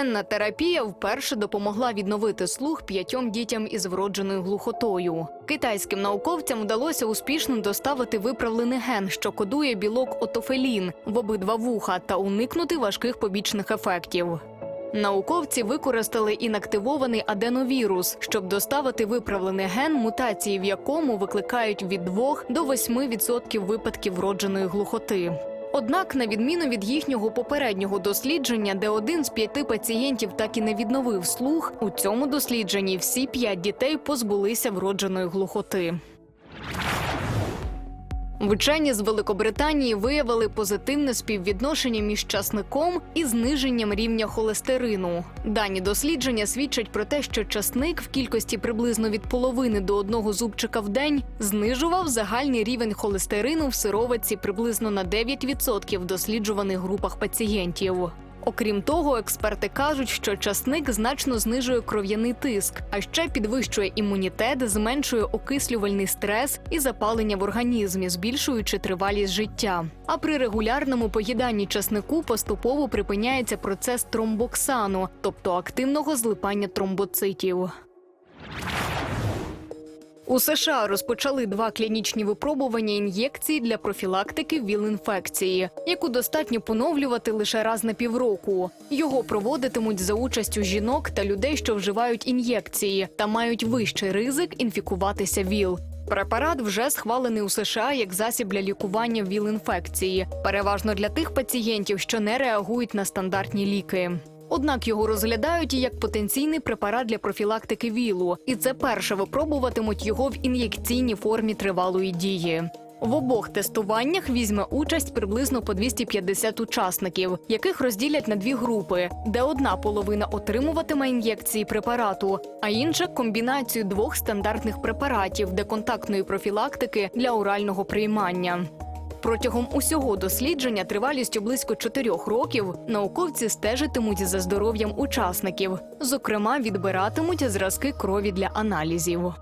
Генна терапія вперше допомогла відновити слух п'ятьом дітям із вродженою глухотою. Китайським науковцям вдалося успішно доставити виправлений ген, що кодує білок отофелін в обидва вуха та уникнути важких побічних ефектів. Науковці використали інактивований аденовірус, щоб доставити виправлений ген, мутації в якому викликають від 2 до 8% випадків вродженої глухоти. Однак, на відміну від їхнього попереднього дослідження, де один з п'яти пацієнтів так і не відновив слух, у цьому дослідженні всі п'ять дітей позбулися вродженої глухоти. Вчені з Великобританії виявили позитивне співвідношення між часником і зниженням рівня холестерину. Дані дослідження свідчать про те, що часник в кількості приблизно від половини до одного зубчика в день знижував загальний рівень холестерину в сироватці приблизно на 9% в досліджуваних групах пацієнтів. Окрім того, експерти кажуть, що часник значно знижує кров'яний тиск, а ще підвищує імунітет, зменшує окислювальний стрес і запалення в організмі, збільшуючи тривалість життя. А при регулярному поїданні часнику поступово припиняється процес тромбоксану, тобто активного злипання тромбоцитів. У США розпочали два клінічні випробування ін'єкції для профілактики ВІЛ-інфекції, яку достатньо поновлювати лише раз на півроку. Його проводитимуть за участю жінок та людей, що вживають ін'єкції та мають вищий ризик інфікуватися ВІЛ. Препарат вже схвалений у США як засіб для лікування ВІЛ-інфекції, переважно для тих пацієнтів, що не реагують на стандартні ліки. Однак його розглядають як потенційний препарат для профілактики ВІЛу, і це перше випробуватимуть його в ін'єкційній формі тривалої дії. В обох тестуваннях візьме участь приблизно по 250 учасників, яких розділять на дві групи, де одна половина отримуватиме ін'єкції препарату, а інша комбінацію двох стандартних препаратів для контактної профілактики для орального приймання. Протягом усього дослідження тривалістю близько чотирьох років науковці стежитимуть за здоров'ям учасників. Зокрема, відбиратимуть зразки крові для аналізів.